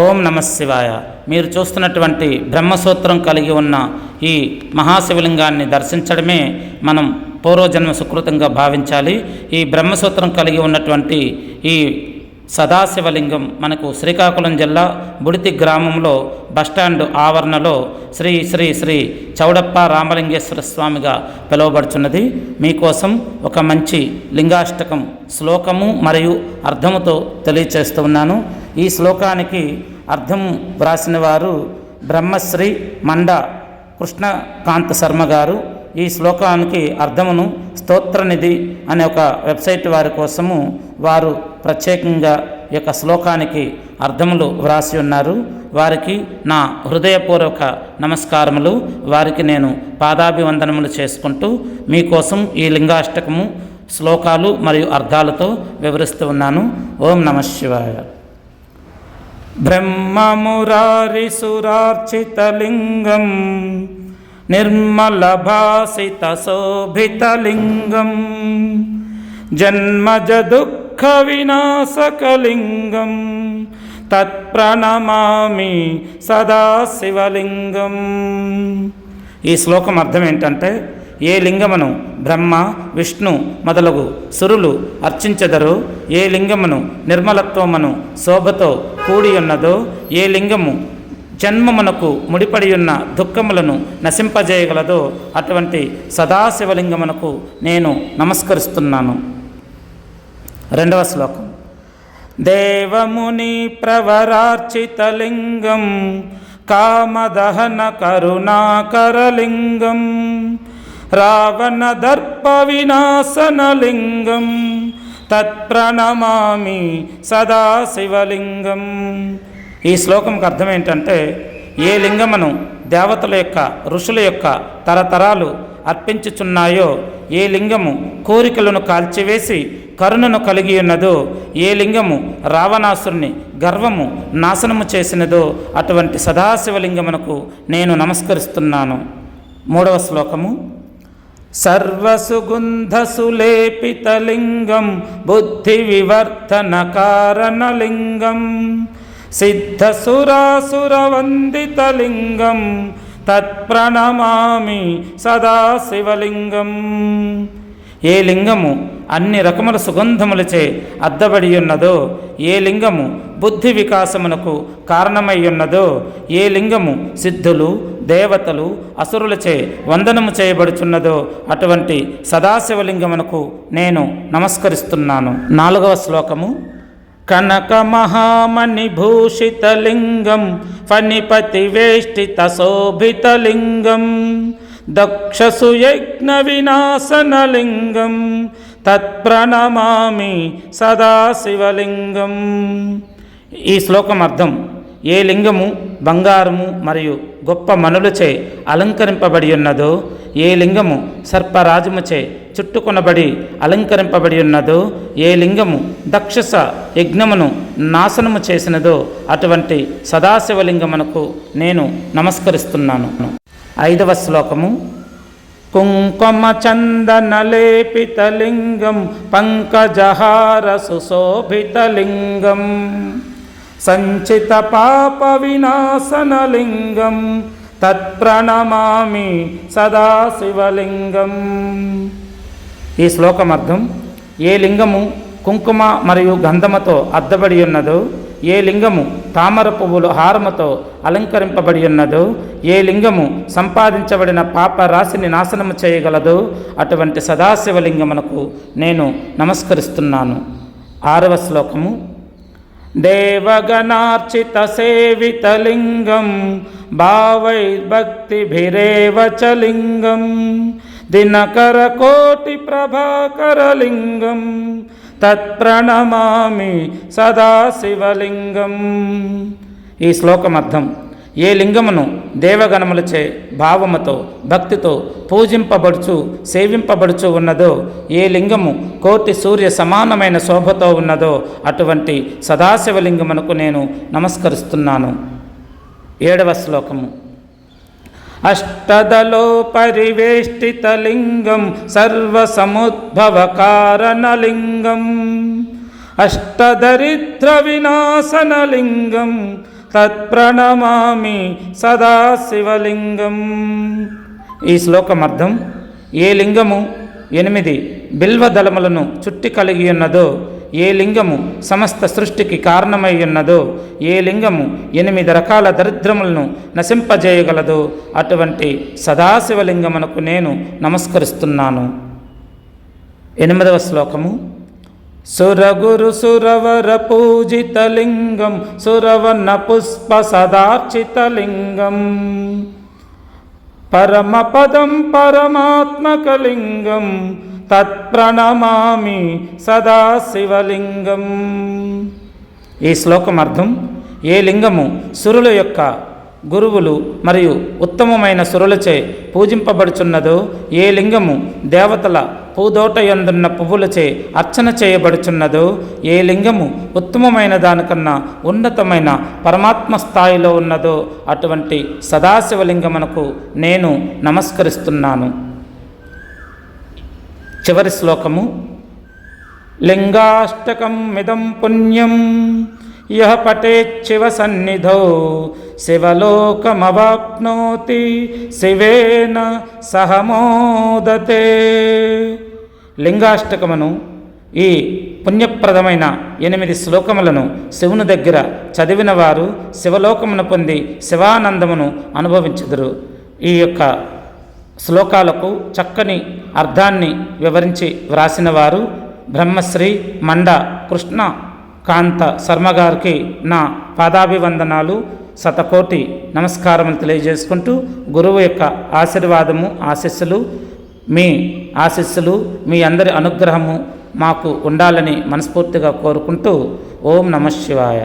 ఓం నమ శివాయ. మీరు చూస్తున్నటువంటి బ్రహ్మసూత్రం కలిగి ఉన్న ఈ మహాశివలింగాన్ని దర్శించడమే మనం పూర్వజన్మ సుకృతంగా భావించాలి. ఈ బ్రహ్మసూత్రం కలిగి ఉన్నటువంటి ఈ సదాశివలింగం మనకు శ్రీకాకుళం జిల్లా బుడితి గ్రామంలో బస్టాండ్ ఆవరణలో శ్రీ శ్రీ శ్రీ చౌడప్ప రామలింగేశ్వర స్వామిగా పిలువబడుచున్నది. మీకోసం ఒక మంచి లింగాష్టకం శ్లోకము మరియు అర్థముతో తెలియచేస్తున్నాను ఈ శ్లోకానికి అర్థం వ్రాసిన వారు బ్రహ్మశ్రీ మండ కృష్ణకాంత శర్మ గారు. ఈ శ్లోకానికి అర్థమును స్తోత్రనిధి అనే ఒక వెబ్సైట్ వారి కోసము వారు ప్రత్యేకంగా ఈ యొక్క శ్లోకానికి అర్థములు వ్రాసి ఉన్నారు. వారికి నా హృదయపూర్వక నమస్కారములు. వారికి నేను పాదాభివందనములు చేసుకుంటూ మీకోసం ఈ లింగాష్టకము శ్లోకాలు మరియు అర్థాలతో వివరిస్తూ ఉన్నాను. ఓం నమ శివాయ. బ్రహ్మమురారిసురార్చితలింగం నిర్మలభాసితశోభితలింగం వినాశకలింగం తత్ప్రణమామి సదాశివలింగం ఈ శ్లోకం అర్థం ఏంటంటే ఏ లింగమును బ్రహ్మ విష్ణు మొదలగు సురులు అర్చించెదరో ఏ లింగమును నిర్మలత్వమును శోభతో కూడి ఉన్నదో ఏ లింగము జన్మమునకు ముడిపడియున్న దుఃఖములను నశింపజేయగలదో అటువంటి సదాశివలింగమునకు నేను నమస్కరిస్తున్నాను. రెండవ శ్లోకం. దేవముని ప్రవరార్చితలింగం కామదహన కరుణాకరలింగం రావణ దర్ప వినాశనలింగం తత్ప్రణమామి సదాశివలింగం ఈ శ్లోకంకి అర్థం ఏంటంటే ఏ లింగమును దేవతల యొక్క ఋషుల యొక్క తరతరాలు అర్పించుచున్నాయో ఏ లింగము కోరికలను కాల్చివేసి కరుణను కలిగి ఉన్నదో ఏ లింగము రావణాసురుని గర్వము నాశనము చేసినదో అటువంటి సదాశివలింగమునకు నేను నమస్కరిస్తున్నాను. మూడవ శ్లోకము సర్వసుగుంధసులేపితలింగం బుద్ధి వివర్ధన కారణలింగం సిద్ధసురాసురవందితలింగం తత్ప్రణమామి సదాశివలింగం. ఏ లింగము అన్ని రకముల సుగంధములచే అద్దబడి ఉన్నదో ఏ లింగము బుద్ధి వికాసమునకు కారణమై ఉన్నదో ఏ లింగము సిద్ధులు దేవతలు అసురులచే వందనము చేయబడుచున్నదో అటువంటి సదాశివలింగమునకు నేను నమస్కరిస్తున్నాను. నాలుగవ శ్లోకము. కనక మహామణి భూషితలింగం ఫణిపతి వేష్టిత శోభితలింగం దక్షసుయజ్ఞ వినాశనలింగం తత్ప్రణమామి సదాశివలింగం. ఈ శ్లోకం అర్థం ఏ లింగము బంగారము మరియు గొప్ప మనులచే అలంకరింపబడి ఉన్నదో ఏ లింగము సర్పరాజముచే చుట్టుకొనబడి అలంకరింపబడి ఉన్నదో ఏ లింగము దక్షస యజ్ఞమును నాశనము చేసినదో అటువంటి సదాశివలింగమునకు నేను నమస్కరిస్తున్నాను. ఐదవ శ్లోకము. కుంకుమ చందన పంకజహార సుశోభితలింగం. సంచిత పాప వినాశనలింగం తత్ప్రణమామి సదాశివలింగం. ఈ శ్లోకం అర్థం ఏ లింగము కుంకుమ మరియు గంధముతో అద్దబడి ఉన్నదో ఏ లింగము తామర పువ్వులు హారముతో అలంకరింపబడి ఉన్నదో ఏ లింగము సంపాదించబడిన పాప రాశిని నాశనము చేయగలదో అటువంటి సదాశివలింగమునకు నేను నమస్కరిస్తున్నాను. ఆరవ శ్లోకము దేవగణార్చిత సేవితలింగం భావైర్భక్తిభిరేవ చ లింగం దినకర కోటి ప్రభాకరలింగం తత్ప్రణమామి సదాశివలింగం. ఈ శ్లోకం అర్థం ఏ లింగమును దేవగణములచే భావముతో భక్తితో పూజింపబడుచు సేవింపబడుచు ఉన్నదో ఏ లింగము కోటి సూర్య సమానమైన శోభతో ఉన్నదో అటువంటి సదాశివలింగమునకు నేను నమస్కరిస్తున్నాను. ఏడవ శ్లోకము. అష్టదలో పరివేష్టితలింగం సర్వసముద్భవ కారణలింగం అష్టదరిద్ర వినాశనలింగం తత్ప్రణమామి సదా శివలింగం ఈ శ్లోకం అర్థం ఏ లింగము ఎనిమిది బిల్వదళములను చుట్టి కలిగి ఉన్నదో ఏ లింగము సమస్త సృష్టికి కారణమై ఉన్నదో ఏ లింగము ఎనిమిది రకాల దరిద్రములను నశింపజేయగలదో అటువంటి సదాశివలింగమునకు నేను నమస్కరిస్తున్నాను. ఎనిమిదవ శ్లోకము సురగురు సురవర పూజితలింగం సురవన్న పుష్ప సదార్చితలింగం పరమపదం పరమాత్మకలింగం తత్ప్రణమామి సదా శివలింగం ఈ శ్లోకం అర్థం ఏ లింగము సురుల యొక్క గురువులు మరియు ఉత్తమమైన సురులచే పూజింపబడుచున్నదో ఏ లింగము దేవతల పూదోట యందున్న పువ్వులచే అర్చన చేయబడుచున్నదో ఏ లింగము ఉత్తమమైన దానికన్నా ఉన్నతమైన పరమాత్మ స్థాయిలో ఉన్నదో అటువంటి సదాశివలింగమునకు నేను నమస్కరిస్తున్నాను. చివరి శ్లోకము లింగాష్టకం మిదం పుణ్యం యహ పటేచ్చివ సన్నిధౌ శివలోకమవాప్నోతి శివేన సహమోదతే లింగాష్టకమును ఈ పుణ్యప్రదమైన ఎనిమిది శ్లోకములను శివుని దగ్గర చదివిన వారు శివలోకమును పొంది శివానందమును అనుభవించుదురు. ఈ యొక్క శ్లోకాలకు చక్కని అర్థాన్ని వివరించి వ్రాసిన వారు బ్రహ్మశ్రీ మండ కృష్ణ కాంత శర్మ గారికి నా పాదాభివందనాలు. శతకోటి నమస్కారములు తెలియజేసుకుంటూ గురువు యొక్క ఆశీర్వాదము ఆశీస్సులు మీ ఆశీస్సులు మీ అందరి అనుగ్రహము మాకు ఉండాలని మనస్ఫూర్తిగా కోరుకుంటూ ఓం నమ శివాయ.